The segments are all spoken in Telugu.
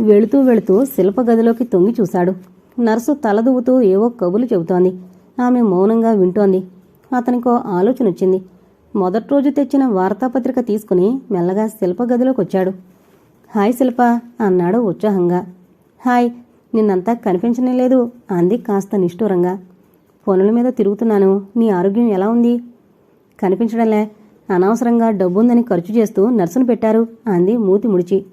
వెళుతూ వెళుతూ శిల్ప గదిలోకి తొంగి చూశాడు. నర్సు తలదువ్వుతూ ఏవో కబులు చెబుతోంది. ఆమె మౌనంగా వింటోంది. అతనికో ఆలోచన వచ్చింది మొదటి రోజు తెచ్చిన వార్తాపత్రిక తీసుకుని మెల్లగా శిల్ప గదిలోకి వచ్చాడు హాయ్ శిల్ప అన్నాడు ఉత్సాహంగా. హాయ్ నిన్నంతా కనిపించనే లేదు అంది కాస్త నిష్ఠూరంగా. పనుల మీద తిరుగుతున్నాను. నీ ఆరోగ్యం ఎలా ఉంది? కనిపించడంలే. అనవసరంగా డబ్బుందని ఖర్చు చేస్తూ నర్సును పెట్టారు అంది మూతి ముడిచి.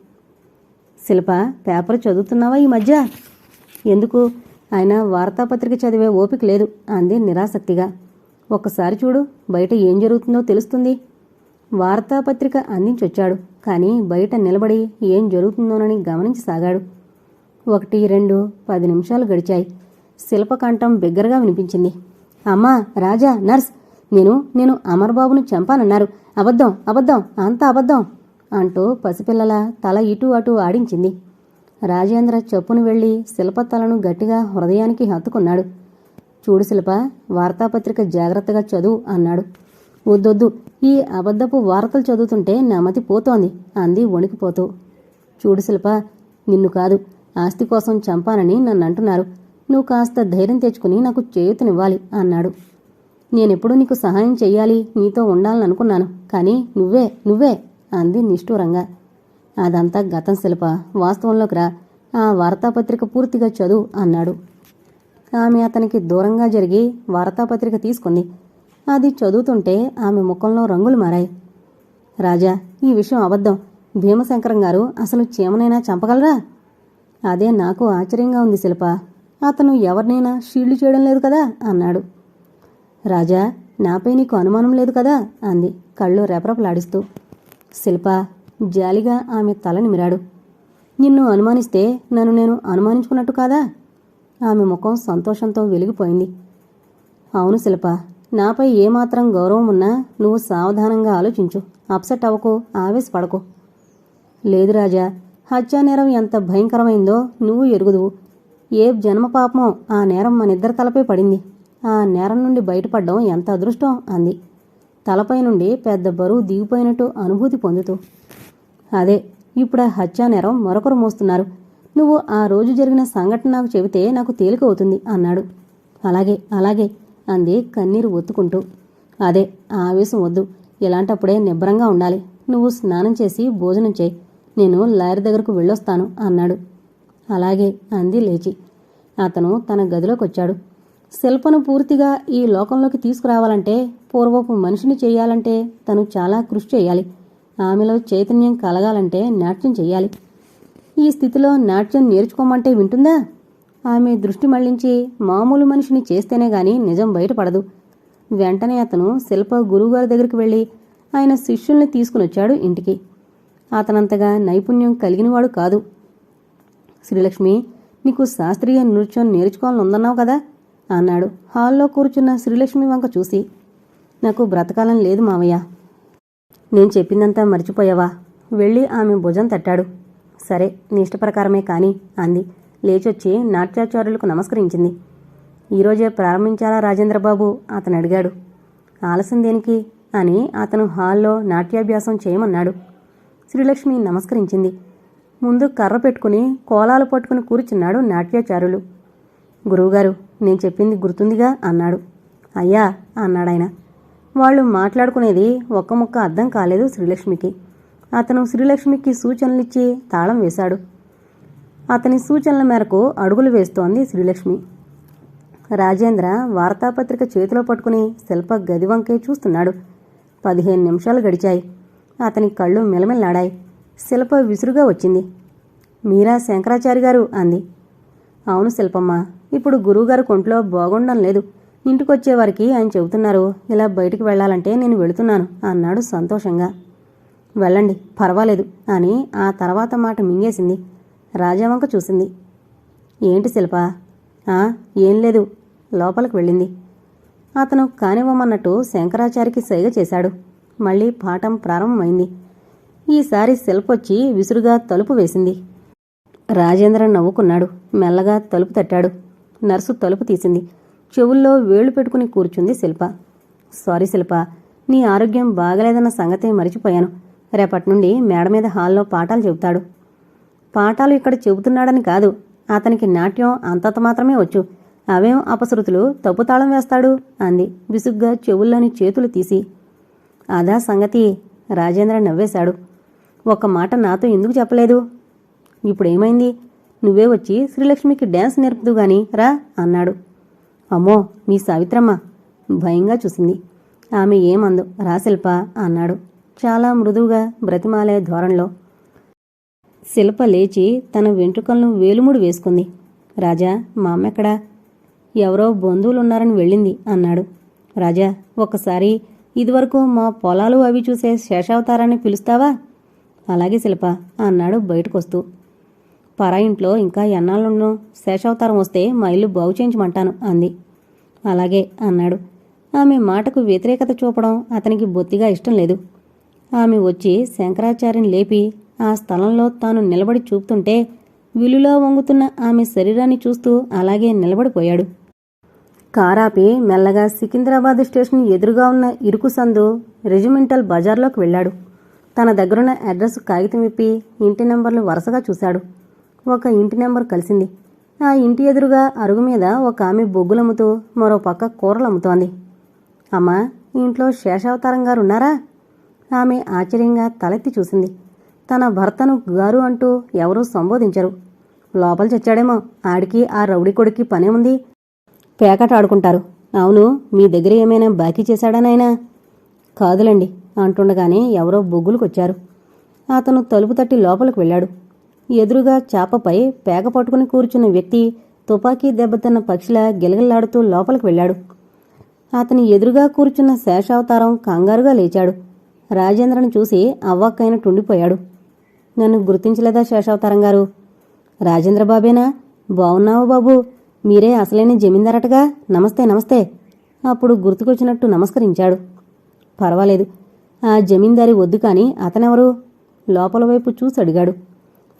శిల్ప పేపర్ చదువుతున్నావా ఈ మధ్య? ఎందుకు? ఆయన వార్తాపత్రిక చదివే ఓపిక లేదు అంది నిరాసక్తిగా. ఒక్కసారి చూడు బయట ఏం జరుగుతుందో తెలుస్తుంది. వార్తాపత్రిక అందించొచ్చాడు కానీ బయట నిలబడి ఏం జరుగుతుందోనని గమనించి సాగాడు ఒకటి రెండు పది నిమిషాలు గడిచాయి. శిల్పకంఠం బిగ్గరగా వినిపించింది. అమ్మా రాజా నర్స్ నేను నేను అమర్బాబును చంపానన్నారు. అబద్ధం అబద్ధం అంతా అబద్ధం. అంటూ పసిపిల్లల తల ఇటు అటు ఆడించింది. రాజేంద్ర చప్పును వెళ్ళి శిల్ప తలను గట్టిగా హృదయానికి హత్తుకున్నాడు. చూడు శిల్ప వార్తాపత్రిక జాగ్రత్తగా చదువు అన్నాడు. వద్దొద్దు ఈ అబద్ధపు వార్తలు చదువుతుంటే నెమ్మది పోతోంది అంది వణికిపోతూ. చూడు శిల్ప నిన్ను కాదు ఆస్తి కోసం చంపానని నన్ను అంటున్నారు నువ్వు కాస్త ధైర్యం తెచ్చుకుని నాకు చేయుతనివ్వాలి అన్నాడు. నేనెప్పుడు నీకు సహాయం చెయ్యాలి నీతో ఉండాలని అనుకున్నాను కానీ నువ్వే నువ్వే. అంది నిష్ఠూరంగా. అదంతా గతం శిల్ప. వాస్తవంలోకి రా ఆ వార్తాపత్రిక పూర్తిగా చదువు అన్నాడు. ఆమె అతనికి దూరంగా జరిగి వార్తాపత్రిక తీసుకుంది. అది చదువుతుంటే ఆమె ముఖంలో రంగులు మారాయి. రాజా ఈ విషయం అబద్ధం. భీమశంకరం గారు అసలు చీమనైనా చంపగలరా? అదే నాకు ఆశ్చర్యంగా ఉంది శిల్ప. అతను ఎవరినైనా షీల్డ్ చేయడం లేదు కదా? అన్నాడు. రాజా నాపై నీకు అనుమానం లేదు కదా? అంది కళ్ళు రెపరెపలాడిస్తూ. శిల్ప జాలిగా ఆమె తల నిమిరాడు. నిన్ను అనుమానిస్తే నన్ను నేను అనుమానించుకున్నట్టు కాదా? ఆమె ముఖం సంతోషంతో వెలిగిపోయింది. అవును శిల్ప నాపై ఏమాత్రం గౌరవం ఉన్నా నువ్వు సావధానంగా ఆలోచించు. అప్సెట్ అవ్వకు ఆవేశపడకు. లేదు రాజా హత్యా నేరం ఎంత భయంకరమైందో నువ్వు ఎరుగుదువు. ఏ జన్మ పాపమో ఆ నేరం మనిద్దరి తలపై పడింది. ఆ నేరం నుండి బయటపడడం ఎంత అదృష్టం? అంది. తలపై నుండి పెద్ద బరువు దిగిపోయినట్టు అనుభూతి పొందుతూ అదే ఇప్పుడు ఆ హత్యా నేరం మరొకరు మోస్తున్నారు. నువ్వు ఆ రోజు జరిగిన సంఘటన నాకు చెబితే నాకు తేలిక అవుతుంది అన్నాడు. అలాగే అలాగే అంది కన్నీరు ఒత్తుకుంటూ. అదే ఆవేశం వద్దు. ఇలాంటప్పుడే నిబ్బరంగా ఉండాలి. నువ్వు స్నానం చేసి భోజనం చేయి. నేను లాయర్ దగ్గరకు వెళ్ళొస్తాను అన్నాడు. అలాగే అంది లేచి. అతను తన గదిలోకి వచ్చాడు శిల్పను పూర్తిగా ఈ లోకంలోకి తీసుకురావాలంటే పూర్వపు మనిషిని చేయాలంటే తను చాలా కృషి చేయాలి. ఆమెలో చైతన్యం కలగాలంటే నాట్యం చేయాలి. ఈ స్థితిలో నాట్యం నేర్చుకోమంటే వింటుందా? ఆమె దృష్టి మళ్ళించి మామూలు మనిషిని చేస్తేనే గాని నిజం బయటపడదు. వెంటనే అతను శిల్ప గురువుగారి దగ్గరికి వెళ్ళి ఆయన శిష్యుల్ని తీసుకునొచ్చాడు ఇంటికి. అతనంతగా నైపుణ్యం కలిగినవాడు కాదు. శ్రీలక్ష్మి నీకు శాస్త్రీయ నృత్యం నేర్చుకోవాలని ఉందన్నావు కదా? అన్నాడు. హాల్లో కూర్చున్న శ్రీలక్ష్మి వంక చూసి నాకు బ్రతకాలని లేదు మావయ్య. నేను చెప్పిందంతా మర్చిపోయావా? వెళ్ళి ఆమె భుజం తట్టాడు. సరే నీ ఇష్టప్రకారమే కాని అంది. లేచొచ్చి నాట్యాచార్యులకు నమస్కరించింది. ఈరోజే ప్రారంభించాలా రాజేంద్రబాబు? అతను అడిగాడు. ఆలస్యం దేనికి? అని అతను హాల్లో నాట్యాభ్యాసం చేయమన్నాడు. శ్రీలక్ష్మి నమస్కరించింది. ముందు కర్ర పెట్టుకుని కోలాలు పట్టుకుని కూర్చున్నాడు నాట్యాచారులు గురువుగారు నేను చెప్పింది గుర్తుందిగా అన్నాడు. అయ్యా అన్నాడాయన. వాళ్ళు మాట్లాడుకునేది ఒక్క ముక్క అర్థం కాలేదు శ్రీలక్ష్మికి. అతను శ్రీలక్ష్మికి సూచనలిచ్చి తాళం వేశాడు. అతని సూచనల మేరకు అడుగులు వేస్తోంది శ్రీలక్ష్మి. రాజేంద్ర వార్తాపత్రిక చేతిలో పట్టుకుని శిల్ప గది వంకే చూస్తున్నాడు. పదిహేను నిమిషాలు గడిచాయి. అతని కళ్ళు మెలమెల్లాడాయి. శిల్ప విసురుగా వచ్చింది. మీరా శంకరాచారి గారు అంది. అవును శిల్పమ్మ ఇప్పుడు గురువుగారు కొంట్లో బాగుండం లేదు. ఇంటికొచ్చేవారికి ఆయన చెబుతున్నారు ఇలా బయటికి వెళ్ళాలంటే నేను వెళుతున్నాను అన్నాడు సంతోషంగా. వెళ్ళండి పర్వాలేదు అని ఆ తర్వాత మాట మింగేసింది. రాజావంక చూసింది. ఏంటి శిల్ప? ఏం లేదు లోపలికి వెళ్ళింది. అతను కానివ్వమన్నట్టు శంకరాచారికి సైగ చేశాడు. మళ్ళీ పాఠం ప్రారంభమైంది. ఈసారి శిల్పొచ్చి విసురుగా తలుపు వేసింది. రాజేంద్ర నవ్వుకున్నాడు. మెల్లగా తలుపు తట్టాడు. నర్సు తలుపు తీసింది. చెవుల్లో వేళ్ళు పెట్టుకుని కూర్చుంది శిల్ప. సారీ శిల్ప నీ ఆరోగ్యం బాగలేదన్న సంగతే మరిచిపోయాను. రేపటి నుండి మేడ మీద హాల్లో పాఠాలు చెబుతాడు. పాఠాలు ఇక్కడ చెబుతున్నాడని కాదు అతనికి నాట్యం అంతంత మాత్రమే వచ్చు. అవేం అపశృతులు? తప్పు తాళం వేస్తాడు? అంది. విసుగ్గా చెవుల్లోని చేతులు తీసి. అదా సంగతి రాజేంద్ర నవ్వేశాడు. ఒక్క మాట నాతో ఎందుకు చెప్పలేదు? ఇప్పుడేమైంది నువ్వే వచ్చి శ్రీలక్ష్మికి డ్యాన్స్ నేర్పుదు గాని రా అన్నాడు. అమ్మో మీ సావిత్రమ్మ భయంగా చూసింది. ఆమె ఏమందు? రా శిల్ప అన్నాడు. చాలా మృదువుగా బ్రతిమాలే ధోరణిలో. శిల్ప లేచి తన వెంట్రుకలను వేలుముడి వేసుకుంది. రాజా మా అమ్మెక్కడా ఎవరో బంధువులున్నారని వెళ్ళింది అన్నాడు. రాజా ఒకసారి ఇదివరకు మా పొలాలు అవి చూసే శేషావతారాన్ని పిలుస్తావా? అలాగే శిల్ప అన్నాడు బయటకొస్తూ. పరా ఇంట్లో ఇంకా ఎన్నాళ్ళున్నో శేషావతారం వస్తే మా ఇల్లు బాగు చేయించమంటాను అంది. అలాగే అన్నాడు. ఆమె మాటకు వ్యతిరేకత చూపడం అతనికి బొత్తిగా ఇష్టం లేదు. ఆమె వచ్చి శంకరాచార్యని లేపి ఆ స్థలంలో తాను నిలబడి చూపుతుంటే విలులో వంగుతున్న ఆమె శరీరాన్ని చూస్తూ అలాగే నిలబడిపోయాడు. కారాపి మెల్లగా సికింద్రాబాద్ స్టేషన్ ఎదురుగా ఉన్న ఇరుకు సందు రెజిమెంటల్ బజార్లోకి వెళ్ళాడు. తన దగ్గరున్న అడ్రస్ కాగితం విప్పి ఇంటి నెంబర్లు వరుసగా చూశాడు. ఒక ఇంటి నెంబర్ కలిసింది. ఆ ఇంటి ఎదురుగా అరుగు మీద ఒక ఆమె బొగ్గులమ్ముతూ మరో పక్క కూరలు అమ్ముతోంది అమ్మా ఇంట్లో శేషావతారం గారు ఉన్నారా? ఆమె ఆశ్చర్యంగా తలెత్తి చూసింది. తన భర్తను గారు అంటూ ఎవరూ సంబోధించరు. లోపల చచ్చాడేమో. ఆడికి ఆ రౌడీ కొడుక్కి పనేముంది పేకట ఆడుకుంటారు అవును మీ దగ్గర ఏమైనా బాకీ చేశాడానైనా కాదులండి అంటుండగానే ఎవరో బొగ్గులకొచ్చారు. అతను తలుపు తట్టి లోపలికి వెళ్ళాడు. ఎదురుగా చాపపై పేక పట్టుకుని కూర్చున్న వ్యక్తి తుపాకీ దెబ్బతిన్న పక్షిలా గిలగిల్లాడుతూ లోపలికి వెళ్ళాడు. అతని ఎదురుగా కూర్చున్న శేషావతారం కంగారుగా లేచాడు. రాజేంద్రను చూసి అవ్వక్కైనట్టుండిపోయాడు నన్ను గుర్తించలేదా శేషావతారం గారు? రాజేంద్ర బాబేనా? బావున్నావు బాబు? మీరే అసలైన జమీందారటగా? నమస్తే నమస్తే. అప్పుడు గుర్తుకొచ్చినట్టు నమస్కరించాడు. పర్వాలేదు. ఆ జమీందారి వద్దు కాని అతనెవరు? లోపల వైపు చూసి అడిగాడు.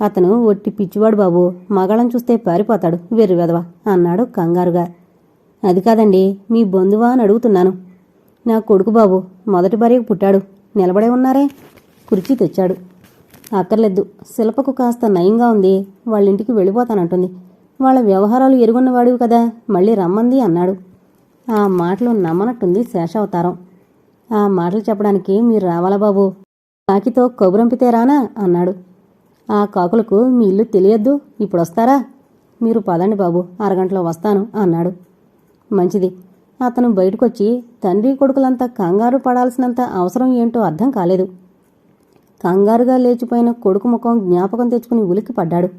అతను ఒట్టి పిచ్చివాడు బాబు. మగాళం చూస్తే పారిపోతాడు వెర్రి వెదవా అన్నాడు కంగారుగా. అది కాదండి మీ బంధువా అని అడుగుతున్నాను. నా కొడుకు బాబు మొదటి భార్యకు పుట్టాడు. నిలబడే ఉన్నారే? కుర్చీ తెచ్చాడు. అక్కర్లేదు శిల్పకు కాస్త నయంగా ఉంది. వాళ్ళింటికి వెళ్ళిపోతానంటుంది. వాళ్ళ వ్యవహారాలు ఎరుగున్నవాడివి కదా మళ్ళీ రమ్మంది అన్నాడు. ఆ మాటలు నమ్మనట్టుంది శేషావతారం. ఆ మాటలు చెప్పడానికి మీరు రావాలా బాబు? కాకితో కబురంపితే రానా? అన్నాడు. ఆ కాకులకు మీ ఇల్లు తెలియద్దు. ఇప్పుడు వస్తారా? మీరు పదండి బాబు అరగంటలో వస్తాను అన్నాడు. మంచిది. అతను బయటకొచ్చి తండ్రి కొడుకులంతా కంగారు పడాల్సినంత అవసరం ఏంటో అర్థం కాలేదు. కంగారుగా లేచిపోయిన కొడుకు ముఖం జ్ఞాపకం తెచ్చుకుని ఉలిక్కి పడ్డాడు.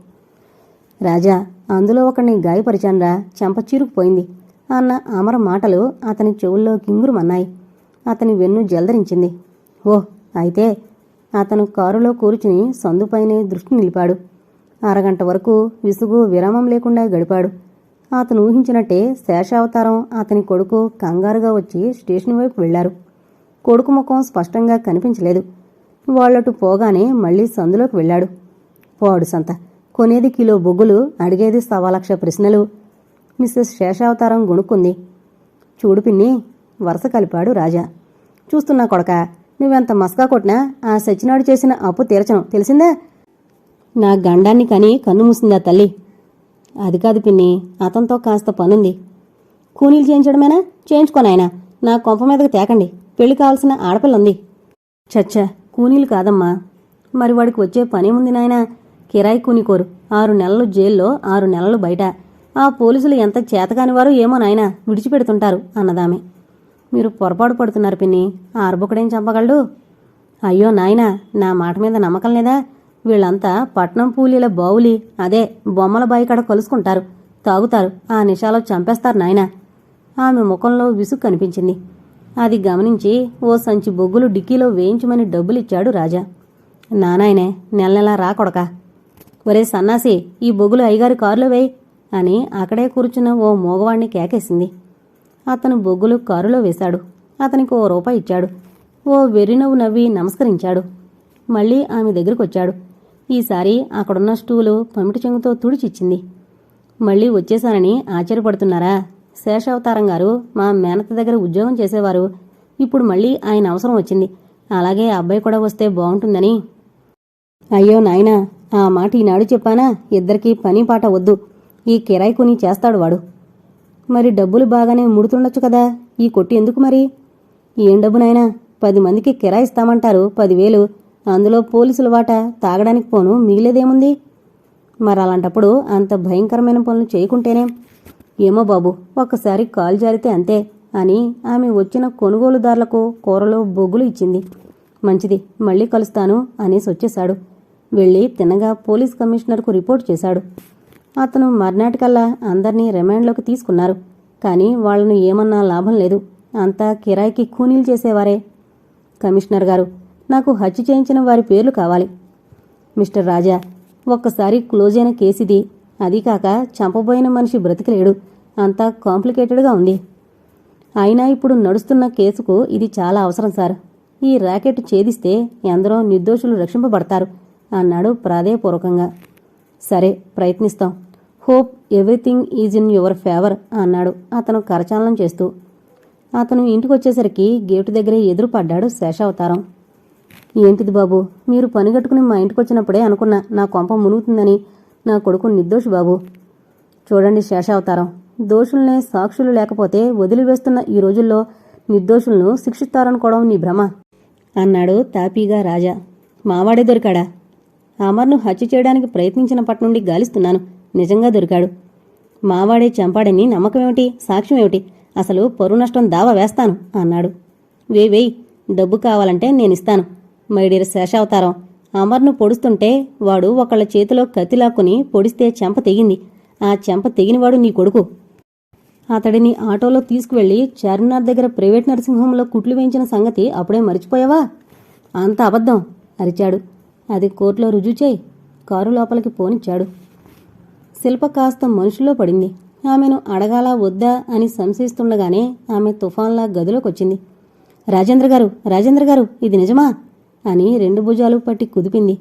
రాజా అందులో ఒకడిని గాయపరిచాన్రా చెంప చీరుకుపోయింది అన్న అమర మాటలు అతని చెవుల్లో కింగురుమన్నాయి అతని వెన్ను జలదరించింది. ఓ అయితే అతను కారులో కూర్చుని సందుపైనే దృష్టి నిలిపాడు. అరగంట వరకు విసుగు విరామం లేకుండా గడిపాడు. అతను ఊహించినట్టే శేషావతారం అతని కొడుకు కంగారుగా వచ్చి స్టేషన్ వైపు వెళ్ళారు. కొడుకు ముఖం స్పష్టంగా కనిపించలేదు. వాళ్ళటు పోగానే మళ్ళీ సందులోకి వెళ్ళాడు పోడు సంత కొనేది కిలో బొగ్గులు అడిగేది సవాలక్ష ప్రశ్నలు మిస్సెస్ శేషావతారం గొణుక్కుంది. చూడు పిన్ని వరుస కలిపాడు రాజా. చూస్తున్నా కొడక నువ్వెంత మస్కా కొట్టినా ఆ సచ్చినాడు చేసిన అప్పు తీర్చను. తెలిసిందా? నా గండాన్ని కని కన్ను మూసిందా తల్లి? అది కాదు పిన్ని అతనితో కాస్త పనుంది. కూనీలు చేయించడమేనా? చేయించుకోనాయనా నా కొంప మీదకి తేకండి. పెళ్ళి కావాల్సిన ఆడపిల్ల ఉంది చచ్చా కూనీలు కాదమ్మా. మరి వాడికి వచ్చే పనేముంది నాయనా? కిరాయి కూనికోరు. ఆరు నెలలు జైల్లో ఆరు నెలలు బయట. ఆ పోలీసులు ఎంత చేతకాని వారు ఏమో నాయనా. విడిచిపెడుతుంటారు అన్నదామే. మీరు పొరపాటు పడుతున్నారు పిన్ని. ఆర్బొకడేం చంపగలడు? అయ్యో నాయనా నా మాట మీద నమ్మకం లేదా? వీళ్ళంతా పట్నం పూలీల బావులి అదే బొమ్మల బాయికాడ కలుసుకుంటారు తాగుతారు ఆ నిషాలో చంపేస్తారు నాయనా. ఆమె ముఖంలో విసుగు కనిపించింది. అది గమనించి ఓ సంచి బొగ్గులు డిక్కీలో వేయించమని డబ్బులిచ్చాడు రాజా. నానాయనే నెల నెలా రాకొడక ఒరే సన్నాసి ఈ బొగ్గులు అయ్యగారి కారులో వేయి అని అక్కడే కూర్చున్న ఓ మోగవాణ్ణి కేకేసింది. అతను బొగ్గులు కారులో వేశాడు. అతనికి ఓ రూపాయి ఇచ్చాడు. ఓ వెర్రినవ్వు నవ్వి నమస్కరించాడు. మళ్ళీ ఆమె దగ్గరకొచ్చాడు. ఈసారి అక్కడున్న స్టూలు పమిటి చెంగుతో తుడిచిచ్చింది. మళ్ళీ వచ్చేశానని ఆశ్చర్యపడుతున్నారా? శేషావతారం గారు మా మేనత దగ్గర ఉద్యోగం చేసేవారు. ఇప్పుడు మళ్ళీ ఆయన అవసరం వచ్చింది. అలాగే అబ్బాయి కూడా వస్తే బాగుంటుందని. అయ్యో నాయనా ఆ మాట ఈనాడు చెప్పానా? ఇద్దరికీ పని పాట వద్దు. ఈ కిరాయి కొని చేస్తాడు వాడు. మరి డబ్బులు బాగానే ముడుతుండొచ్చు కదా? ఈ కొట్టి ఎందుకు మరి? ఏం డబ్బునైనా పది మందికి కిరాయిస్తామంటారు పదివేలు. అందులో పోలీసుల వాట తాగడానికి పోను మిగిలేదేముంది? మరి అలాంటప్పుడు అంత భయంకరమైన పనులు చేయకుంటేనే. ఏమో బాబు ఒక్కసారి కాలు జారితే అంతే అని ఆమె వచ్చిన కొనుగోలుదారులకు కూరలో బొగ్గులు ఇచ్చింది. మంచిది మళ్ళీ కలుస్తాను అనేసి వచ్చేశాడు. వెళ్ళి తిన్నగా పోలీస్ కమిషనర్కు రిపోర్ట్ చేశాడు. అతను మర్నాటికల్లా అందర్నీ రిమాండ్లోకి తీసుకున్నారు. కానీ వాళ్ళను ఏమన్నా లాభం లేదు. అంతా కిరాయికి కూనీలు చేసేవారే. కమిషనర్ గారు నాకు హత్య చేయించిన వారి పేర్లు కావాలి. మిస్టర్ రాజా ఒక్కసారి క్లోజ్ అయిన కేసిది అది కాక చంపబోయిన మనిషి బ్రతికలేడు. అంతా కాంప్లికేటెడ్గా ఉంది. అయినా ఇప్పుడు నడుస్తున్న కేసుకు ఇది చాలా అవసరం సార్. ఈ ర్యాకెట్ ఛేదిస్తే ఎందరో నిర్దోషులు రక్షింపబడతారు అన్నాడు ప్రాధేయపూర్వకంగా. సరే ప్రయత్నిస్తాం. Hope everything is in your favour అన్నాడు. అతను కరచాలనం చేస్తూ అతను ఇంటికొచ్చేసరికి గేటు దగ్గరే ఎదురుపడ్డాడు శేషావతారం. ఏంటిది బాబు? మీరు పనిగట్టుకుని మా ఇంటికి వచ్చినప్పుడే అనుకున్నా నా కొంప మునుగుతుందని నా కొడుకు నిర్దోషు బాబు. చూడండి శేషావతారం. దోషుల్నే సాక్షులు లేకపోతే వదిలివేస్తున్న ఈ రోజుల్లో నిర్దోషులను శిక్షిస్తారనుకోవడం నీ భ్రమ అన్నాడు తాపీగా రాజా. మావాడే దొరికాడా? అమర్ను హత్య చేయడానికి ప్రయత్నించినప్పటి నుండి గాలిస్తున్నాను. నిజంగా దొరికాడు. మావాడే చంపాడని నమ్మకమేమిటి? సాక్ష్యమేమిటి? అసలు పరువు నష్టం దావా వేస్తాను అన్నాడు. వేయ్ వేయ్ డబ్బు కావాలంటే నేనిస్తాను. మైడియర్ శేషావతారం అమర్ను పొడుస్తుంటే వాడు ఒకళ్ళ చేతిలో కత్తిలాక్కుని పొడిస్తే చెంప తెగింది. ఆ చెంప తెగినవాడు నీ కొడుకు. అతడిని ఆటోలో తీసుకువెళ్ళి చార్మినార్ దగ్గర ప్రైవేట్ నర్సింగ్ కుట్లు వేయించిన సంగతి అప్పుడే మర్చిపోయావా? అంత అబద్ధం అరిచాడు. అది కోర్టులో రుజువు చేయి. కారు లోపలికి పోనిచ్చాడు. శిల్ప కాస్త మనుషుల్లో పడింది. ఆమెను అడగాలా వద్దా అని సంశయిస్తుండగానే ఆమె తుఫాన్లా గదిలోకొచ్చింది. రాజేంద్ర గారు రాజేంద్ర గారు ఇది నిజమా? అని రెండు భుజాలు పట్టి కుదిపింది.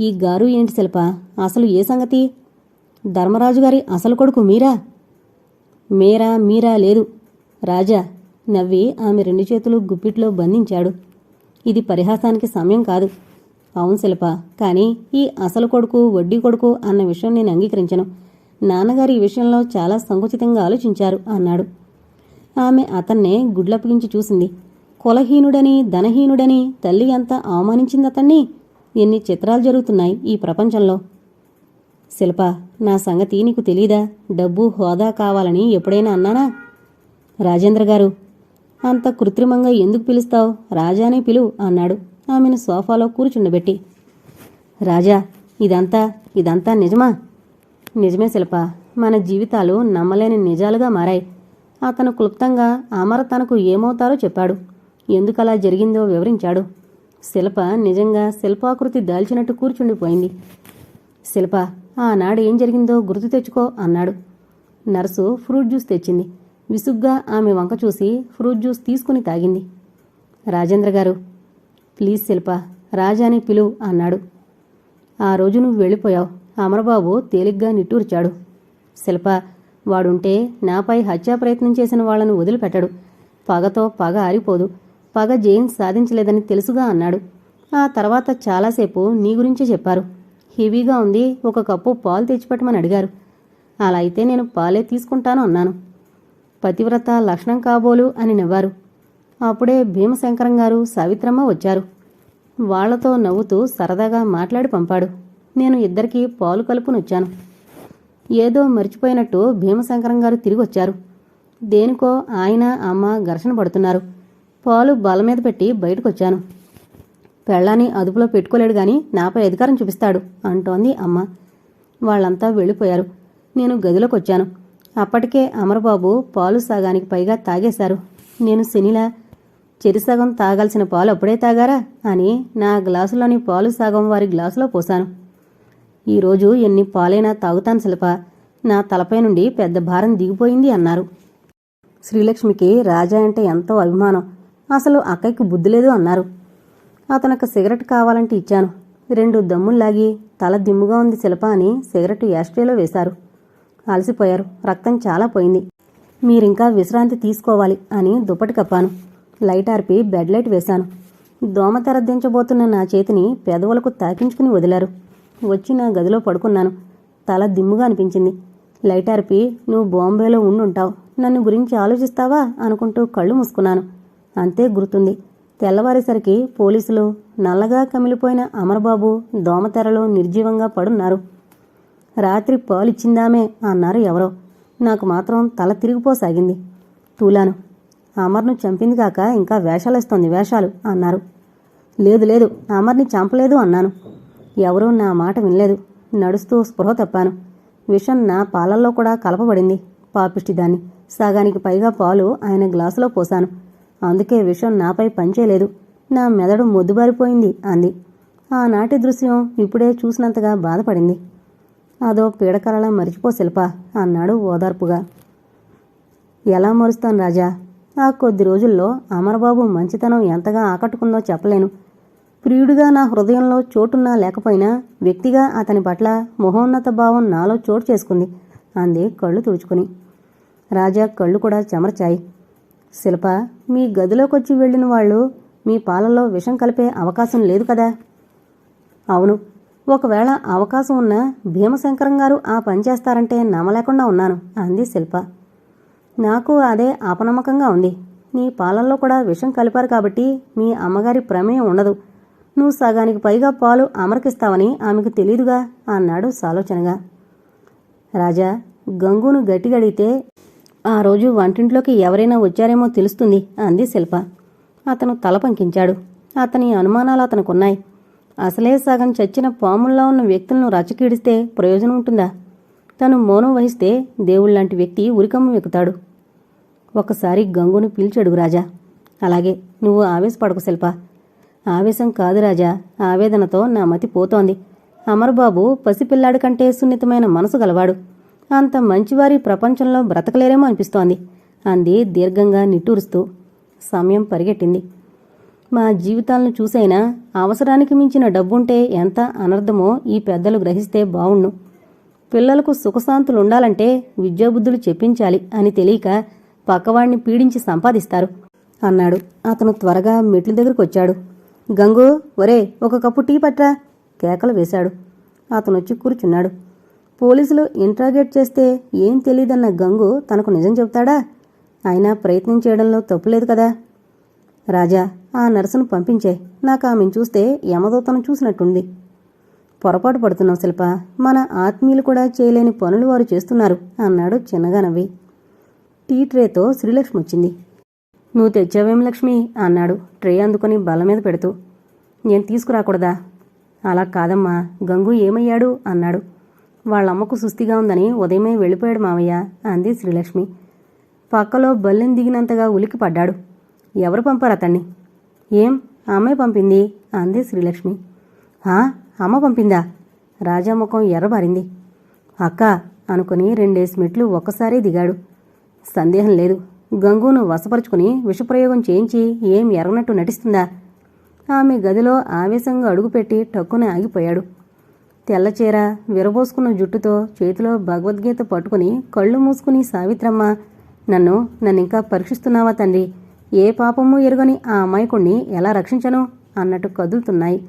ఈ గారు ఏంటి శిల్ప? అసలు ఏ సంగతి? ధర్మరాజు గారి అసలు కొడుకు మీరా? మేరా మీరా లేదు. రాజా నవ్వి ఆమె రెండు చేతులు గుప్పిట్లో బంధించాడు. ఇది పరిహాసానికి సమయం కాదు. అవును శిల్ప కానీ ఈ అసలు కొడుకు వడ్డీ కొడుకు అన్న విషయం నేను అంగీకరించను. నాన్నగారు ఈ విషయంలో చాలా సంకుచితంగా ఆలోచించారు అన్నాడు. ఆమె అతన్నే గుడ్లప్పగించి చూసింది. కులహీనుడని ధనహీనుడని తల్లి ఎంత అవమానించింది అతన్ని? ఎన్ని చిత్రాలు జరుగుతున్నాయి ఈ ప్రపంచంలో? శిల్ప నా సంగతి నీకు తెలీదా? డబ్బు హోదా కావాలని ఎప్పుడైనా అన్నానా? రాజేంద్ర గారు అంత కృత్రిమంగా ఎందుకు పిలుస్తావు? రాజానే పిలువు అన్నాడు. ఆమెను సోఫాలో కూర్చుండబెట్టి రాజా ఇదంతా ఇదంతా నిజమా? నిజమే శిల్ప మన జీవితాలు నమ్మలేని నిజాలుగా మారాయి. అతను క్లుప్తంగా అమర తనకు ఏమవుతారో చెప్పాడు. ఎందుకలా జరిగిందో వివరించాడు. శిల్ప నిజంగా శిల్పాకృతి దాల్చినట్టు కూర్చుండిపోయింది. శిల్ప ఆనాడు ఏం జరిగిందో గుర్తు తెచ్చుకో అన్నాడు. నర్సు ఫ్రూట్ జ్యూస్ తెచ్చింది. విసుగ్గా ఆమె వంక చూసి ఫ్రూట్ జ్యూస్ తీసుకుని తాగింది. రాజేంద్ర గారు ప్లీజ్ శిల్ప రాజాని పిలువు అన్నాడు. ఆ రోజు నువ్వు వెళ్ళిపోయావు. అమరబాబు తేలిగ్గా నిట్టూర్చాడు. శిల్ప వాడుంటే నాపై హత్యా ప్రయత్నం చేసిన వాళ్ళను వదిలిపెట్టడు. పగతో పగ ఆరిపోదు. పగ జైన్ సాధించలేదని తెలుసుగా అన్నాడు. ఆ తర్వాత చాలాసేపు నీ గురించే చెప్పారు. హెవీగా ఉంది. ఒక కప్పు పాలు తెచ్చిపెట్టమని అడిగారు. అలా అయితే నేను పాలే తీసుకుంటాను అన్నాను. పతివ్రత లక్షణం కాబోలు అని నవ్వారు. అప్పుడే భీమశంకరం గారు సావిత్రమ్మ వచ్చారు. వాళ్ళతో నవ్వుతూ సరదాగా మాట్లాడి పంపాడు. నేను ఇద్దరికీ పాలు కలుపునొచ్చాను. ఏదో మర్చిపోయినట్టు భీమశంకరం గారు తిరిగి వచ్చారు దేనికో ఆయన అమ్మ ఘర్షణ పడుతున్నారు. పాలు బల మీద పెట్టి బయటకొచ్చాను. పెళ్ళాన్ని అదుపులో పెట్టుకోలేడు గాని నాపై అధికారం చూపిస్తాడు అంటోంది అమ్మ. వాళ్ళంతా వెళ్ళిపోయారు. నేను గదిలోకి వచ్చాను అప్పటికే అమరబాబు పాలు సగానికి పైగా తాగేశారు. నేను శనిలా చెరిసగం తాగాల్సిన పాలు అప్పుడే తాగారా? అని నా గ్లాసులోని పాలు సగం వారి గ్లాసులో పోశాను. ఈరోజు ఎన్ని పాలైనా తాగుతాను శిల్ప. నా తలపై నుండి పెద్ద భారం దిగిపోయింది అన్నారు. శ్రీలక్ష్మికి రాజా అంటే ఎంతో అభిమానం. అసలు అక్కయ్యకి బుద్ధి లేదు అన్నారు. అతనికి సిగరెట్ కావాలంటే ఇచ్చాను. రెండు దమ్ముల్లాగి తల దిమ్ముగా ఉంది శిల్ప అని సిగరెట్ యాస్ట్రేలో వేశారు. అలసిపోయారు. రక్తం చాలా పోయింది. మీరింకా విశ్రాంతి తీసుకోవాలి అని దుప్పటి కప్పాను. లైట్ ఆర్పి బెడ్ లైట్ వేశాను. దోమతెర దించబోతున్న నా చేతిని పెదవులకు తాకించుకుని వదిలారు. వచ్చి నా గదిలో పడుకున్నాను. తల దిమ్ముగా అనిపించింది. లైట్ ఆర్పి నువ్వు బాంబేలో ఉండుంటావు. నన్ను గురించి ఆలోచిస్తావా? అనుకుంటూ కళ్ళు మూసుకున్నాను. అంతే గుర్తుంది. తెల్లవారేసరికి పోలీసులు నల్లగా కమిలిపోయిన అమరబాబు దోమతెరలో నిర్జీవంగా పడున్నారు. రాత్రి పాలిచ్చిందామే అన్నారు ఎవరో. నాకు మాత్రం తల తిరిగిపోసాగింది. తూలాను. అమర్ను చంపింది కాక ఇంకా వేషాలేస్తోంది వేషాలు అన్నారు. లేదు లేదు అమర్ని చంపలేదు అన్నాను. ఎవరూ నా మాట వినలేదు. నడుస్తూ స్పృహ తప్పాను. విషం నా పాలల్లో కూడా కలపబడింది పాపిష్టి దాన్ని. సగానికి పైగా పాలు ఆయన గ్లాసులో పోశాను. అందుకే విషం నాపై పనిచేయలేదు. నా మెదడు మొద్దుబారిపోయింది అంది. ఆనాటి దృశ్యం ఇప్పుడే చూసినంతగా బాధపడింది. అదో పీడకలలా మరిచిపో శిల్ప అన్నాడు ఓదార్పుగా. ఎలా మరుస్తాను రాజా? ఆ కొద్ది రోజుల్లో అమరబాబు మంచితనం ఎంతగా ఆకట్టుకుందో చెప్పలేను. ప్రియుడిగా నా హృదయంలో చోటున్నా లేకపోయినా వ్యక్తిగా అతని పట్ల మహోన్నత భావం నాలో చోటు చేసుకుంది. అంది కళ్ళు తుడుచుకుని. రాజా కళ్ళు కూడా చెమర్చాయి. శిల్ప మీ గదిలోకొచ్చి వెళ్ళిన వాళ్ళు మీ పాలలో విషం కలిపే అవకాశం లేదు కదా? అవును. ఒకవేళ అవకాశం ఉన్నా భీమశంకరం గారు ఆ పని చేస్తారంటే నమ్మలేకుండా ఉన్నాను అంది శిల్ప. నాకు అదే అపనమ్మకంగా ఉంది. నీ పాలల్లో కూడా విషం కలిపారు కాబట్టి మీ అమ్మగారి ప్రమేయం ఉండదు. నువ్వు సగానికి పైగా పాలు అమరకిస్తావని ఆమెకు తెలీదుగా అన్నాడు సాలోచనగా. రాజా గంగును గట్టిగడిగితే ఆ రోజు వంటింట్లోకి ఎవరైనా వచ్చారేమో తెలుస్తుంది అంది శిల్ప. అతను తల పంకించాడు. అతని అనుమానాలు అతనుకున్నాయి. అసలే సగం చచ్చిన పాముల్లో ఉన్న వ్యక్తులను రచకీడిస్తే ప్రయోజనం ఉంటుందా? తను మౌనం వహిస్తే దేవుళ్ళాంటి వ్యక్తి ఉరికమ్మం ఎక్కుతాడు ఒకసారి గంగును పిలిచాడు రాజా. అలాగే నువ్వు ఆవేశపడకు శిల్ప. ఆవేశం కాదు రాజా. ఆవేదనతో నా మతి పోతోంది. అమర్బాబు పసిపిల్లాడి కంటే సున్నితమైన మనసు గలవాడు. అంత మంచివారి ప్రపంచంలో బ్రతకలేరేమో అనిపిస్తోంది. అంది దీర్ఘంగా నిట్టూరుస్తూ సమయం పరిగెట్టింది. మా జీవితాలను చూసైనా అవసరానికి మించిన డబ్బుంటే ఎంత అనర్థమో ఈ పెద్దలు గ్రహిస్తే బావుణ్ణు పిల్లలకు సుఖశాంతులు ఉండాలంటే విద్యాబుద్ధులు చెప్పించాలి అని తెలియక పక్కవాడిని పీడించి సంపాదిస్తారు అన్నాడు. అతను త్వరగా మెట్ల దగ్గరకొచ్చాడు గంగు ఒరే ఒక కప్పు టీ పట్రా కేకలు వేశాడు. అతనొచ్చి కూర్చున్నాడు. పోలీసులు ఇంట్రాగేట్ చేస్తే ఏం తెలియదన్న గంగు తనకు నిజం చెబుతాడా అయినా ప్రయత్నం చేయడంలో తప్పులేదు కదా? రాజా ఆ నర్సును పంపించే. నాకు ఆమెను చూస్తే యమదూతను చూసినట్టుంది. పొరపాటు పడుతున్నావు శిల్ప. మన ఆత్మీయులు కూడా చేయలేని పనులు వారు చేస్తున్నారు అన్నాడు చిన్నగా నవ్వి. టీ ట్రేతో శ్రీలక్ష్మి వచ్చింది. నువ్వు తెచ్చావేం లక్ష్మి? అన్నాడు ట్రే అందుకొని బల్ల మీద పెడుతూ. నేను తీసుకురాకూడదా? అలా కాదమ్మా గంగు ఏమయ్యాడు? అన్నాడు. వాళ్ళమ్మకు సుస్థిగా ఉందని ఉదయమే వెళ్ళిపోయాడు మావయ్య అంది శ్రీలక్ష్మి. పక్కలో బల్లెం దిగినంతగా ఉలికి పడ్డాడు. ఎవరు పంపారు అతన్ని? ఏం? అమ్మాయి పంపింది అంది శ్రీలక్ష్మి. అమ్మ పంపిందా? రాజా ముఖం ఎర్రబారింది. అక్క అనుకుని రెండేసి మెట్లు ఒక్కసారే దిగాడు. సందేహం లేదు. గంగును వశపరుచుకుని విషప్రయోగం చేయించి ఏం ఎరగనట్టు నటిస్తుందా? ఆమె గదిలో ఆవేశంగా అడుగుపెట్టి టక్కున ఆగిపోయాడు. తెల్లచీర విరబోసుకున్న జుట్టుతో చేతిలో భగవద్గీత పట్టుకుని కళ్ళు మూసుకుని సావిత్రమ్మ నన్ను నన్నింకా పరీక్షిస్తున్నావా తండ్రి? ఏ పాపము ఎరుగని ఆ అమాయకుణ్ణి ఎలా రక్షించను? అన్నట్టు కదులుతున్నాయి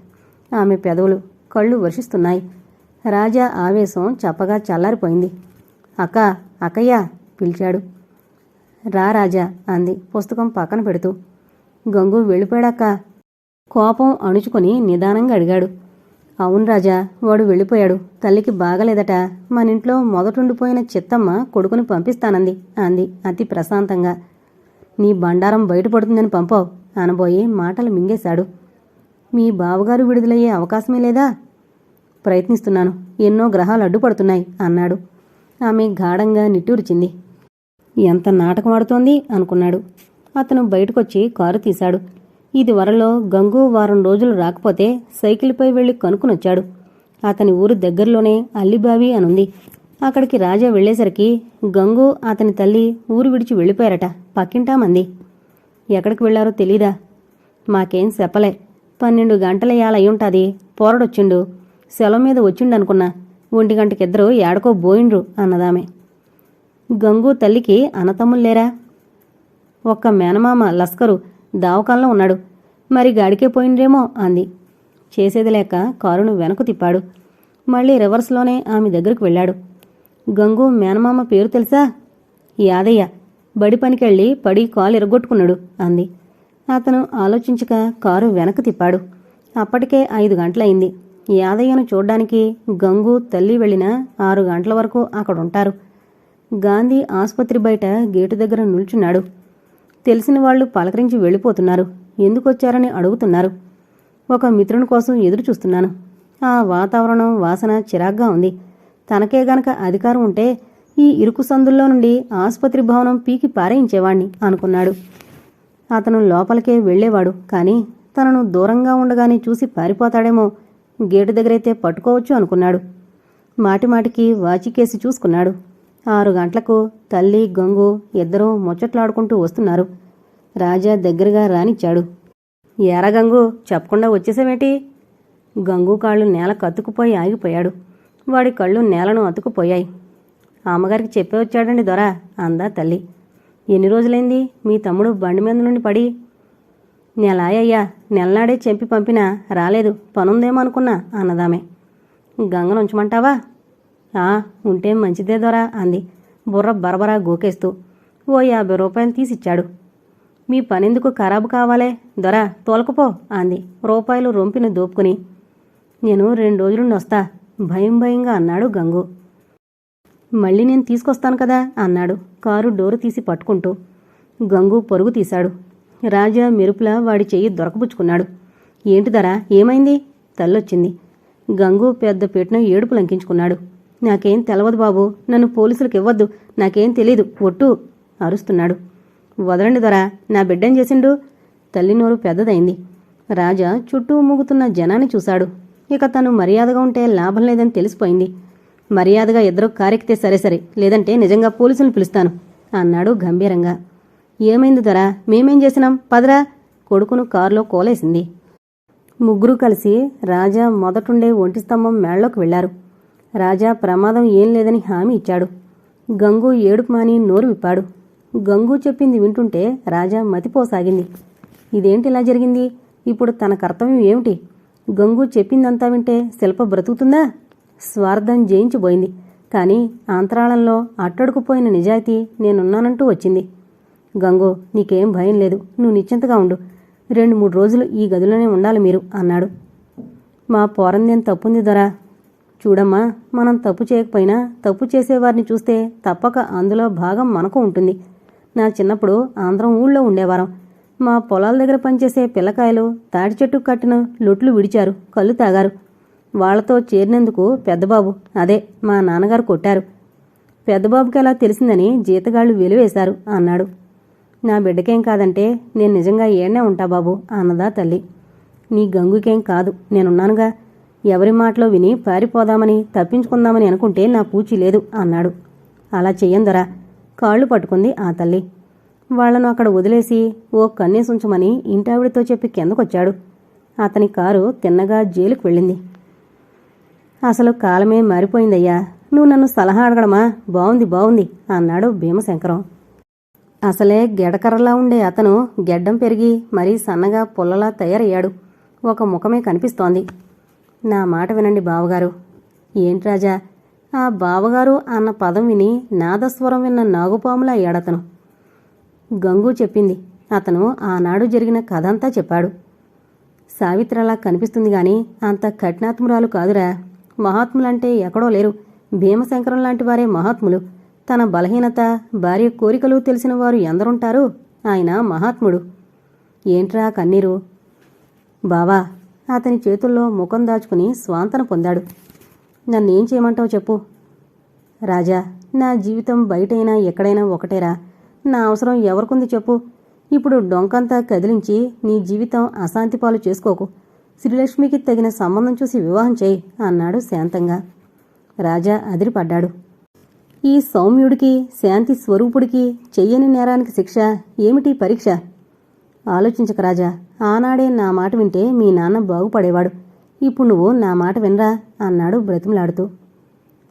ఆమె పెదవులు. కళ్ళు వర్షిస్తున్నాయి. రాజా ఆవేశం చప్పగా చల్లారిపోయింది. అక్క అక్కయ్య పిలిచాడు. రా రాజా అంది పుస్తకం పక్కన పెడుతూ. గంగు వెళ్ళిపోయాడక్క. కోపం అణుచుకొని నిదానంగా అడిగాడు. అవును రాజా వాడు వెళ్ళిపోయాడు. తల్లికి బాగలేదట. మన ఇంట్లో మొదటుండిపోయిన చిత్తమ్మ కొడుకుని పంపిస్తానంది అంది అతి ప్రశాంతంగా. నీ బండారం బయటపడుతుందని పంపావు అనబోయి మాటలు మింగేశాడు. మీ బావగారు విడుదలయ్యే అవకాశమే లేదా? ప్రయత్నిస్తున్నాను. ఎన్నో గ్రహాలు అడ్డుపడుతున్నాయి అన్నాడు. ఆమె గాఢంగా నిట్టూర్చింది. ఎంత నాటకం ఆడుతోంది అనుకున్నాడు. అతను బయటకొచ్చి కారు తీశాడు. ఇది వరలో గంగు వారం రోజులు రాకపోతే సైకిల్పై వెళ్ళి కనుక్కునొచ్చాడు. అతని ఊరు దగ్గరలోనే అల్లిబావి అనుంది. అక్కడికి రాజా వెళ్ళేసరికి గంగు అతని తల్లి ఊరు విడిచి వెళ్ళిపోయారట పక్కింటామంది. ఎక్కడికి వెళ్ళారో తెలీదా? మాకేం చెప్పలే. పన్నెండు గంటల అయ్యుంటాది. పోరడొచ్చిండు. సెలవు మీద వచ్చిండనుకున్నా ఒంటి గంటకిద్దరు ఏడకో బోయిండ్రు అన్నదామె. గంగు తల్లికి అనతమ్ముల్లేరా ఒక్క మేనమామ లస్కరు దావకాల్లో ఉన్నాడు. మరి గాడికే పోయిండ్రేమో అంది. చేసేది లేక కారును వెనక్కు తిప్పాడు. మళ్ళీ రివర్స్లోనే ఆమె దగ్గరకు వెళ్ళాడు. గంగు మేనమామ పేరు తెలుసా? యాదయ్య. బడి పనికెళ్ళి పడి కాలు ఇరగొట్టుకున్నాడు అంది. అతను ఆలోచించక కారు వెనక్కి తిప్పాడు. అప్పటికే ఐదు గంటలయింది యాదయ్యను చూడ్డానికి గంగు తల్లి వెళ్ళిన ఆరు గంటల వరకు అక్కడుంటారు. గాంధీ ఆసుపత్రి బయట గేటు దగ్గర నిల్చున్నాడు. తెలిసిన వాళ్ళు పలకరించి వెళ్ళిపోతున్నారు. ఎందుకొచ్చారని అడుగుతున్నారు. ఒక మిత్రుని కోసం ఎదురు చూస్తున్నాను ఆ వాతావరణం వాసన చిరాగ్గా ఉంది. తనకే గనక అధికారం ఉంటే ఈ ఇరుకు సందుల్లో నుండి ఆసుపత్రి భవనం పీకి పారేయించేవాణ్ణి అనుకున్నాడు. అతను లోపలికే వెళ్ళేవాడు కానీ తనను దూరంగా ఉండగానే చూసి పారిపోతాడేమో. గేటు దగ్గరైతే పట్టుకోవచ్చు అనుకున్నాడు. మాటిమాటికి వాచికేసి చూసుకున్నాడు. ఆరు గంటలకు తల్లి గంగు ఇద్దరూ ముచ్చట్లాడుకుంటూ వస్తున్నారు. రాజా దగ్గరగా రానిచ్చాడు. ఎరగంగు గంగు చెప్పకుండా వచ్చేసావేటి? గంగు కాళ్ళు నేల కత్తుకుపోయి ఆగిపోయాడు. వాడి కళ్ళు నేలను అతుకుపోయాయి. అమ్మగారికి చెప్పే వచ్చాడండి దొర అందా తల్లి. ఎన్ని రోజులైంది? మీ తమ్ముడు బండి మీద నుండి పడి. నెలాయయ్యా నెలనాడే చెంపి పంపినా రాలేదు. పనుందేమో అనుకున్నా అన్నదామె. గంగను ఉంచమంటావా? ఆ ఉంటే మంచిదే దొరా అంది. బుర్ర బరబరా గోకేస్తూ. ఓ యాభై రూపాయలు తీసిచ్చాడు. మీ పనెందుకు ఖరాబు కావాలే? దొర తోలకపో అంది. రూపాయలు రొంపిన దోపుకుని. నేను రెండు రోజులుండి వస్తా. భయం భయంగా అన్నాడు గంగు. మళ్ళీ నేను తీసుకొస్తాను కదా అన్నాడు. కారు డోరు తీసి పట్టుకుంటూ. గంగు పరుగు తీశాడు. రాజా మెరుపులా వాడి చెయ్యి దొరకపుచ్చుకున్నాడు ఏంటి ధర ఏమైంది? తల్లొచ్చింది గంగు పెద్ద పెట్టిన ఏడుపు లంకించుకున్నాడు. నాకేం తెలవదు బాబు. నన్ను పోలీసులకు ఇవ్వద్దు నాకేం తెలీదు. ఒట్టు! అరుస్తున్నాడు. వదలండి దొరా. నా బిడ్డేం చేసిండు? తల్లి నోరు పెద్దదైంది. రాజా చుట్టూ మూగుతున్న జనాన్ని చూశాడు. ఇక తను మర్యాదగా ఉంటే లాభం లేదని తెలిసిపోయింది. మర్యాదగా ఇద్దరు కారెక్కితే సరే సరే లేదంటే నిజంగా పోలీసులను పిలుస్తాను అన్నాడు గంభీరంగా. ఏమైంది దొర? మేమేం చేసినాం? పదరా? కొడుకును కారులో కోలేసింది. ముగ్గురు కలిసి రాజా మొదటుండే ఒంటి స్తంభం మేళ్ళోకి వెళ్ళారు. రాజా ప్రమాదం ఏం లేదని హామీ ఇచ్చాడు. గంగు ఏడుపు మాని నోరు విప్పాడు. గంగు చెప్పింది వింటుంటే రాజా మతిపోసాగింది. ఇదేంటి ఇలా జరిగింది? ఇప్పుడు తన కర్తవ్యం ఏమిటి? గంగు చెప్పిందంతా వింటే శిల్ప బ్రతుకుతుందా? స్వార్థం జయించిపోయింది. కానీ అంతరాళంలో అట్టడుకుపోయిన నిజాయితీ నేనున్నానంటూ వచ్చింది. గంగో నీకేం భయం లేదు. నువ్వు నిశ్చింతగా ఉండు. రెండు మూడు రోజులు ఈ గదిలోనే ఉండాలి మీరు అన్నాడు. మా పోరందేం తప్పుంది దొరా? చూడమ్మా మనం తప్పు చేయకపోయినా తప్పు చేసేవారిని చూస్తే తప్పక అందులో భాగం మనకు ఉంటుంది. నా చిన్నప్పుడు ఆంధ్రం ఊళ్ళో ఉండేవారం. మా పొలాల దగ్గర పనిచేసే పిల్లకాయలు తాటి చెట్టు కట్టిన లొట్లు విడిచారు కళ్ళు తాగారు. వాళ్ళతో చేరినందుకు పెద్దబాబు అదే మా నాన్నగారు కొట్టారు. పెద్దబాబుకి అలా తెలిసిందని జీతగాళ్ళు వెలివేశారు అన్నాడు. నా బిడ్డకేం కాదంటే నేను నిజంగా ఏడ్నే ఉంటా బాబు అన్నదా తల్లి. నీ గంగుకేం కాదు నేనున్నానుగా. ఎవరి మాటలో విని పారిపోదామని తప్పించుకుందామని అనుకుంటే నా పూచి లేదు అన్నాడు. అలా చెయ్యందరా కాళ్ళు పట్టుకుంది ఆ తల్లి. వాళ్ళను అక్కడ వదిలేసి ఓ కన్నేసుంచమని ఇంటావిడితో చెప్పి కిందకొచ్చాడు. అతని కారు తిన్నగా జైలుకు వెళ్ళింది. అసలు కాలమే మారిపోయిందయ్యా. నువ్వు నన్ను సలహా అడగడమా? బావుంది బావుంది అన్నాడు భీమశంకరం. అసలే గెడకర్రలా ఉండే అతను గెడ్డం పెరిగి మరీ సన్నగా పుల్లలా తయారయ్యాడు. ఒక ముఖమే కనిపిస్తోంది. నా మాట వినండి బావగారు. ఏంటి రాజా? ఆ బావగారు అన్న పదం విని నాదస్వరం విన్న నాగుపాములా అయ్యాడతను గంగు చెప్పింది. అతను ఆనాడు జరిగిన కథంతా చెప్పాడు. సావిత్రలా కనిపిస్తుంది గాని అంత కఠినాత్మురాలు కాదురా. మహాత్ములంటే ఎక్కడో లేరు. భీమశంకరం లాంటి వారే మహాత్ములు. తన బలహీనత భార్య కోరికలు తెలిసిన వారు ఎందరుంటారు? ఆయన మహాత్ముడు. ఏంట్రా కన్నీరు? బావా అతని చేతుల్లో ముఖం దాచుకుని స్వాంతన పొందాడు. నన్నేం చేయమంటావు చెప్పు. రాజా నా జీవితం బయటైనా ఎక్కడైనా ఒకటేరా. నా అవసరం ఎవరికుంది చెప్పు. ఇప్పుడు డొంకంతా కదిలించి నీ జీవితం అశాంతి పాలు చేసుకోకు. శ్రీలక్ష్మికి తగిన సంబంధం చూసి వివాహం చేయి అన్నాడు శాంతంగా. రాజా అదిరిపడ్డాడు. ఈ సౌమ్యుడికి శాంతి స్వరూపుడికి చెయ్యని నేరానికి శిక్ష ఏమిటి పరీక్ష? ఆలోచించక రాజా ఆనాడే నా మాట వింటే మీ నాన్న బాగుపడేవాడు. ఇప్పుడు నువ్వు నా మాట వినరా అన్నాడు బ్రతిమలాడుతూ.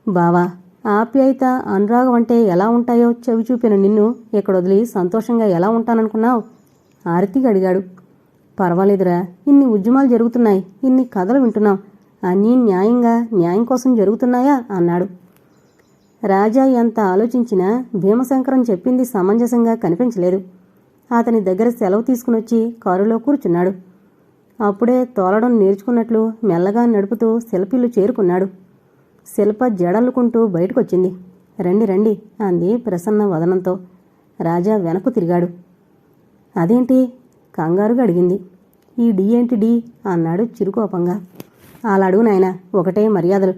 బావా ఆప్యాయత అనురాగం అంటే ఎలా ఉంటాయో చెవి చూపిన నిన్ను ఇక్కడ వదిలి సంతోషంగా ఎలా ఉంటాననుకున్నావు? ఆరతిగా అడిగాడు. పర్వాలేదురా ఇన్ని ఉద్యమాలు జరుగుతున్నాయి ఇన్ని కథలు వింటున్నాం అన్నీ న్యాయంగా న్యాయం కోసం జరుగుతున్నాయా? అన్నాడు. రాజా ఎంత ఆలోచించినా భీమశంకరం చెప్పింది సమంజసంగా కనిపించలేదు. అతని దగ్గర సెలవు తీసుకునొచ్చి కారులో కూర్చున్నాడు. అప్పుడే తోలడం నేర్చుకున్నట్లు మెల్లగా నడుపుతూ శిల్పిల్లు చేరుకున్నాడు. శిల్ప జడల్లుకుంటూ బయటకొచ్చింది. రండి రండి అంది ప్రసన్న వదనంతో. రాజా వెనక్కు తిరిగాడు. అదేంటి? కంగారుగా అడిగింది. ఈ డి ఏంటి డి? అన్నాడు చిరుకోపంగా. అలాడుగు నాయన నాయనా ఒకటే మర్యాదలు.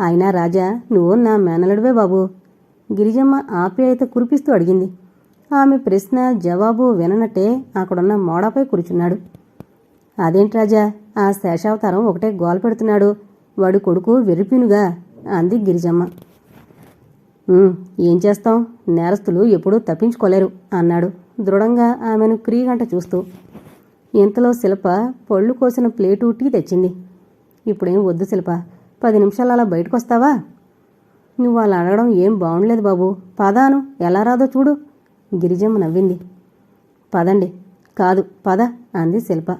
అయినా రాజా నువ్వు నా మేనలుడివే బాబు. గిరిజమ్మ ఆప్యాయత కురిపిస్తూ అడిగింది. ఆమె ప్రశ్న జవాబు విననట్టే అక్కడున్న మోడాపై కూర్చున్నాడు. అదేంటి రాజా ఆ శేషావతారం ఒకటే గోల పెడుతున్నాడు. వాడు కొడుకు వెరిపినుగా అంది గిరిజమ్మ. ఏం చేస్తాం? నేరస్తులు ఎప్పుడూ తప్పించుకోలేరు అన్నాడు. దృఢంగా ఆమెను క్రీగంట చూస్తూ ఇంతలో శిల్ప పళ్ళు కోసిన ప్లేటు టీ తెచ్చింది. ఇప్పుడేం వద్దు శిల్ప పది నిమిషాలు అలా బయటకొస్తావా? నువ్వు అలా అడగడం ఏం బాగుండలేదు బాబు. పదాను ఎలా రాదో చూడు. గిరిజమ్మ నవ్వింది. పదండి. కాదు పద అంది శిల్ప.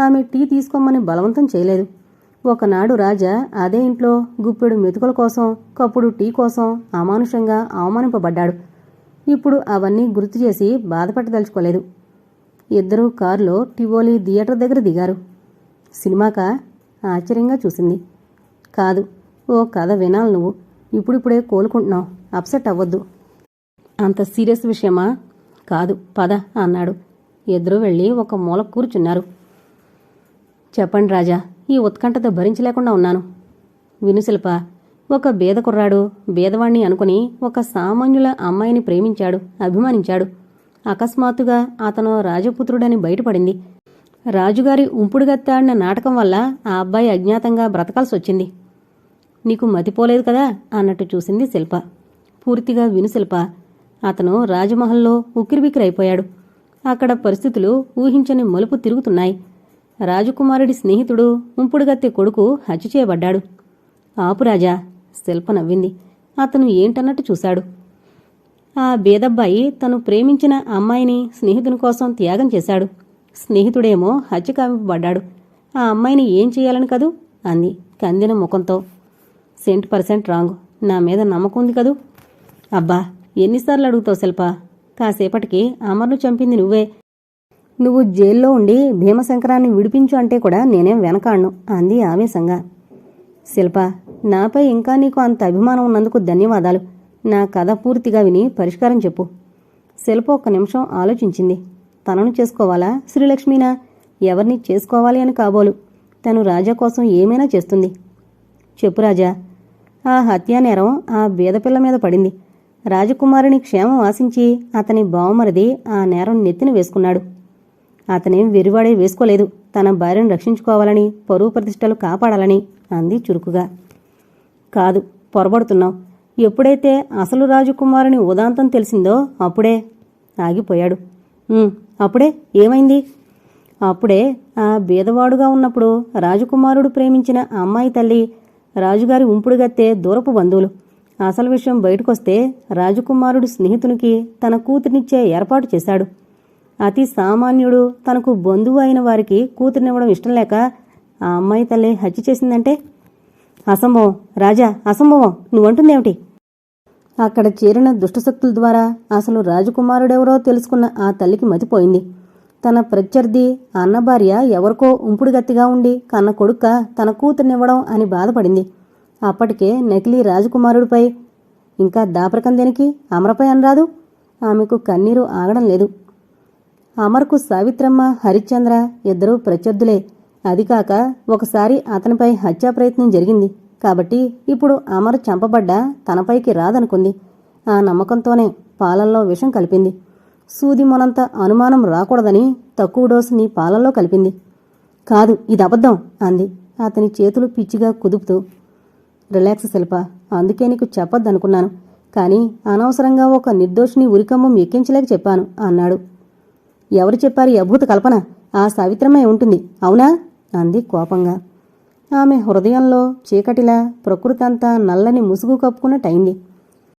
ఆమె టీ తీసుకోమని బలవంతం చేయలేదు. ఒకనాడు రాజా అదే ఇంట్లో గుప్పెడు మెతుకుల కోసం కప్పుడు టీ కోసం అమానుషంగా అవమానింపబడ్డాడు. ఇప్పుడు అవన్నీ గుర్తు చేసి బాధపడదలుచుకోలేదు. ఇద్దరూ కారులో టివోలీ థియేటర్ దగ్గర దిగారు. సినిమాకా ఆశ్చర్యంగా చూసింది. కాదు ఓ కథ వినాలి నువ్వు. ఇప్పుడిప్పుడే కోలుకుంటున్నావు. అప్సెట్ అవ్వద్దు. అంత సీరియస్ విషయమా? కాదు పద అన్నాడు. ఇద్దరు వెళ్ళి ఒక మూల కూర్చున్నారు. చెప్పండి రాజా ఈ ఉత్కంఠతో భరించలేకుండా ఉన్నాను. వినుశిల్ప ఒక బీదకుర్రాడు కుర్రాడు అనుకుని ఒక సామాన్యుల అమ్మాయిని ప్రేమించాడు అభిమానించాడు. అకస్మాత్తుగా అతను రాజపుత్రుడని బయటపడింది. రాజుగారి ఉంపుడుగత్తాడిన నాటకం వల్ల ఆ అబ్బాయి అజ్ఞాతంగా బ్రతకాల్సి వచ్చింది. నీకు మతిపోలేదు కదా? అన్నట్టు చూసింది శిల్ప. పూర్తిగా విను శిల్ప. అతను రాజమహల్లో ఉక్కిరిబిక్కిరైపోయాడు. అక్కడ పరిస్థితులు ఊహించని మలుపు తిరుగుతున్నాయి. రాజకుమారుడి స్నేహితుడు ఉంపుడుగత్తె కొడుకు హత్య చేయబడ్డాడు. ఆపురాజా శిల్ప నవ్వింది. అతను ఏంటన్నట్టు చూశాడు. ఆ బేదబ్బాయి తను ప్రేమించిన అమ్మాయిని స్నేహితుని కోసం త్యాగం చేశాడు. స్నేహితుడేమో హత్య కావింపబడ్డాడు ఆ అమ్మాయిని ఏం చేయాలని కదూ? అంది కందిన ముఖంతో. Cent percent wrong. నా మీద నమ్మకం ఉంది కదూ? అబ్బా ఎన్నిసార్లు అడుగుతావు శిల్ప? కాసేపటికి అమర్ను చంపింది నువ్వే. నువ్వు జైల్లో ఉండి భీమశంకరాన్ని విడిపించు అంటే కూడా నేనేం వెనకాడ్ను అంది ఆవేశంగా. శిల్ప నాపై ఇంకా నీకు అంత అభిమానం ఉన్నందుకు ధన్యవాదాలు. నా కథ పూర్తిగా విని పరిష్కారం చెప్పు. శిల్ప ఒక్క నిమిషం ఆలోచించింది. తనను చేసుకోవాలా? శ్రీలక్ష్మినా? ఎవరిని చేసుకోవాలి అని కాబోలు. తను రాజా కోసం ఏమైనా చేస్తుంది. చెప్పు రాజా. ఆ హత్యా నేరం ఆ బీదపిల్ల మీద పడింది. రాజకుమారుని క్షేమం ఆశించి అతని బావమరిది ఆ నేరం నెత్తిన వేసుకున్నాడు. అతనేం వెరివాడే వేసుకోలేదు. తన భార్యను రక్షించుకోవాలని పరువు ప్రతిష్టలు కాపాడాలని అంది చురుకుగా. కాదు పొరబడుతున్నావు. ఎప్పుడైతే అసలు రాజకుమారుని ఉదాంతం తెలిసిందో అప్పుడే ఆగిపోయాడు. అప్పుడే ఏమైంది? అప్పుడే ఆ బీదవాడుగా ఉన్నప్పుడు రాజకుమారుడు ప్రేమించిన అమ్మాయి తల్లి రాజుగారి ఉంపుడుగత్తే దూరపు బంధువులు. అసలు విషయం బయటకొస్తే రాజకుమారుడు స్నేహితునికి తన కూతురినిచ్చే ఏర్పాటు చేశాడు. అతి సామాన్యుడు తనకు బంధువు అయిన వారికి కూతురినివ్వడం ఇష్టం లేక ఆ అమ్మాయి తల్లి హత్య చేసిందంటే అసంభవం. రాజా అసంభవం. నువ్వంటుందేమిటి? అక్కడ చేరిన దుష్టశక్తుల ద్వారా అసలు రాజకుమారుడెవరో తెలుసుకున్న ఆ తల్లికి మతిపోయింది. తన ప్రత్యర్థి అన్న భార్య ఎవరికో ఉంపుడుగత్తిగా ఉండి కన్న కొడుక్క తన కూతుర్నివ్వడం అని బాధపడింది. అప్పటికే నకిలీ రాజకుమారుడిపై ఇంకా దాపరకం దేనికి? అమరపై అనరాదు ఆమెకు కన్నీరు ఆగడం లేదు. అమర్కు సావిత్రమ్మ హరిశ్చంద్ర ఇద్దరూ ప్రత్యర్థులే. అది కాక ఒకసారి అతనిపై హత్యా ప్రయత్నం జరిగింది. కాబట్టి ఇప్పుడు అమర్ చంపబడ్డా తనపైకి రాదనుకుంది. ఆ నమ్మకంతోనే పాలల్లో విషం కలిపింది. సూది మొనంత అనుమానం రాకూడదని తక్కువ డోసుని పాలల్లో కలిపింది. కాదు ఇది అబద్ధం అంది. అతని చేతులు పిచ్చిగా కుదుపుతూ రిలాక్స్ శిల్ప అందుకే నీకు చెప్పొద్దనుకున్నాను. కానీ అనవసరంగా ఒక నిర్దోషిని ఉరికమ్మం ఎక్కించలేక చెప్పాను అన్నాడు. ఎవరు చెప్పారు అభూత కల్పన? ఆ సావిత్రమే ఉంటుంది అవునా? అంది కోపంగా. ఆమె హృదయంలో చీకటిలా ప్రకృతంతా నల్లని ముసుగు కప్పుకున్నట్టయింది